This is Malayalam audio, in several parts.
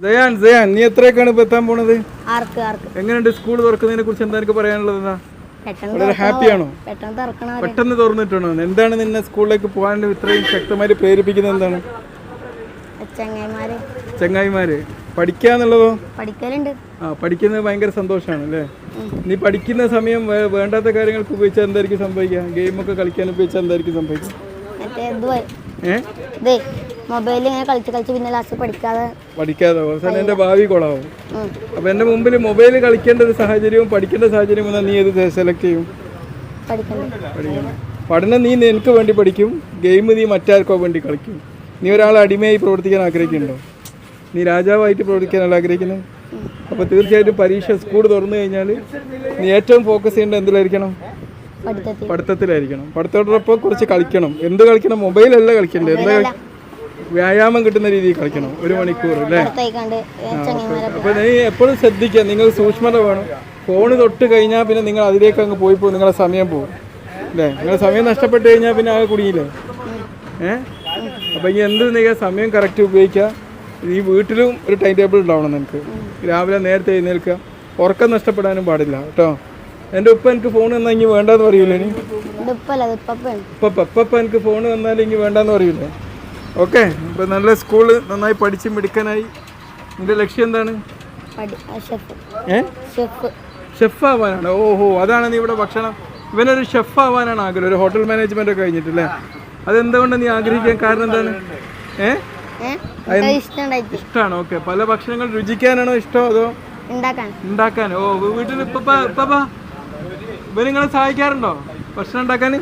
ജയാൻ ജയാൻ നീ എത്രയൊക്കെയാണ് ഇപ്പൊ എത്താൻ പോണത്? എങ്ങനെയുണ്ട് സ്കൂൾ തുറക്കുന്നതിനെ കുറിച്ച് എന്താ എനിക്ക് പറയാനുള്ളത് വളരെ തുറക്കണ? ഹാപ്പി ആണോ പെട്ടെന്ന് തുറന്നിട്ടുണ്ടോ എന്താണ് നിന്നെ സ്കൂളിലേക്ക് പോകാൻ ഇത്രയും ശക്തമായി പ്രേരിപ്പിക്കുന്നത് എന്താണ്? ചങ്ങായിമാര് പഠിക്കാന്നുള്ളതോ ആ പഠിക്കുന്നത് ഭയങ്കര സന്തോഷമാണ് അല്ലേ? നീ പഠിക്കുന്ന സമയം വേണ്ടാത്ത കാര്യങ്ങൾക്ക് ഉപയോഗിച്ചാൽ എന്തായിരിക്കും സംഭവിക്കുക? ഗെയിമൊക്കെ കളിക്കാൻ ഉപയോഗിച്ചാൽ എന്തായിരിക്കും സംഭവിക്കുക? മറ്റേ ഇത് വ- ഏ? ഇതേ മൊബൈലിൽ ഇങ്ങനെ കളിച്ച് കളിച്ച് പിന്നെ ലാസ്റ്റ് പഠിക്കാതെ പഠിക്കാതെ. അവസാനം എന്റെ ഭാവി കൊളാവും. അപ്പോൾ എന്റെ മുമ്പിൽ മൊബൈൽ കളിക്കേണ്ട ഒരു സാഹചര്യവും പഠിക്കേണ്ട സാഹചര്യവും വന്നാൽ നീ ഏത് സെലക്ട് ചെയ്യും? പഠനം നീ എനിക്ക് വേണ്ടി പഠിക്കും ഗെയിം നീ മറ്റാർക്കോ വേണ്ടി കളിക്കും. നീ ഒരാളെ അടിമയായി പ്രവർത്തിക്കാൻ ആഗ്രഹിക്കുന്നുണ്ടോ? നീ രാജാവായിട്ട് പ്രവർത്തിക്കാനല്ല ആഗ്രഹിക്കുന്നത്? അപ്പോൾ തീർച്ചയായിട്ടും പരീക്ഷ സ്കൂൾ തുറന്നു കഴിഞ്ഞാൽ നീ ഏറ്റവും ഫോക്കസ് ചെയ്യേണ്ടത് എന്തിലായിരിക്കണം? പഠിത്തത്തിലായിരിക്കണം. പഠിത്തത്തോടൊപ്പം കുറച്ച് കളിക്കണം. എന്ത് കളിക്കണം? മൊബൈലല്ല കളിക്കണ്ടേ എന്താ വ്യായാമം കിട്ടുന്ന രീതിയിൽ കളിക്കണം. ഒരു മണിക്കൂർ അല്ലേ? അപ്പൊ നീ എപ്പോഴും ശ്രദ്ധിക്കുക നിങ്ങൾ സൂക്ഷ്മത വേണം. ഫോണ് തൊട്ട് കഴിഞ്ഞാൽ പിന്നെ നിങ്ങൾ അതിലേക്ക് അങ്ങ് പോയി പോകും നിങ്ങളെ സമയം പോകും. അല്ലേ? നിങ്ങളെ സമയം നഷ്ടപ്പെട്ട് കഴിഞ്ഞാൽ പിന്നെ ആകെ കുടുങ്ങിയില്ലേ? ഏ? അപ്പൊ ഇനി എന്ത് നിങ്ങൾ സമയം കറക്റ്റ് ഉപയോഗിക്കുക? ഈ വീട്ടിലും ഒരു ടൈം ടേബിൾ ഉണ്ടാവണം നിനക്ക്. രാവിലെ നേരത്തെ എഴുന്നേൽക്കുക. ഉറക്കം നഷ്ടപ്പെടാനും പാടില്ല കേട്ടോ? എന്റെ ഉപ്പ എനിക്ക് ഫോൺ തന്നാൽ ഇനി വേണ്ടെന്ന് പറയൂലേ ഉപ്പ ഇപ്പം എനിക്ക് ഫോൺ തന്നാൽ ഇനി വേണ്ടെന്ന് പറയൂലേ? ഓക്കെ അപ്പോൾ നല്ല സ്കൂൾ നന്നായി പഠിച്ച് മിടുക്കാനായി. നിന്റെ ലക്ഷ്യം എന്താണ്? ഷെഫ് ആവാനാണ് ഓഹോ അതാണ് നീ ഇവിടെ ഭക്ഷണം. ഇവനൊരു ഷെഫ് ആവാനാണ് ആഗ്രഹം. ഒരു ഹോട്ടൽ മാനേജ്മെന്റ് ഒക്കെ കഴിഞ്ഞിട്ടില്ലേ? അതെന്തുകൊണ്ട് നീ ആഗ്രഹിക്കാൻ കാരണം എന്താണ്? ഏഹ് ഇഷ്ടമാണ് ഓക്കെ പല ഭക്ഷണങ്ങൾ രുചിക്കാനാണോ ഇഷ്ടം അതോ? ഉണ്ടാക്കാൻ. ഉണ്ടാക്കാൻ. ഓ വീട്ടിൽ ഇപ്പൊ ഇപ്പൊ ഇവനിങ്ങളെ സഹായിക്കാറുണ്ടോ? ഭക്ഷണം ഉണ്ടാക്കാൻ?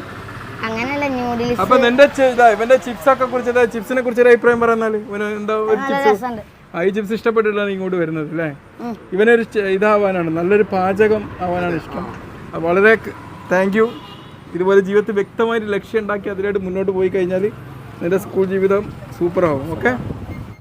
അങ്ങനെയല്ല ന്യൂഡിൽസ് അപ്പൊ നിന്റെ ഇവന്റെ ചിപ്സ് ഒക്കെ കുറിച്ച് ചിപ്സിനെ കുറിച്ച് ഒരു അഭിപ്രായം പറഞ്ഞാൽ ഇവന് എന്താ ഒരു ചിപ്സ് രസമുണ്ട്. ആ ഈ ചിപ്സ് ഇഷ്ടപ്പെട്ടിട്ടാണ് ഇങ്ങോട്ട് വരുന്നത് അല്ലേ. ഇവനൊരു ഇതാവാനാണ് നല്ലൊരു പാചകം ആവാനാണ് ഇഷ്ടം. വളരെ താങ്ക് യു ഇതുപോലെ ജീവിതത്തിൽ വ്യക്തമായിട്ട് ലക്ഷ്യം ഉണ്ടാക്കി അതിലായിട്ട് മുന്നോട്ട് പോയി കഴിഞ്ഞാൽ നിന്റെ സ്കൂൾ ജീവിതം സൂപ്പറാവും ഓക്കെ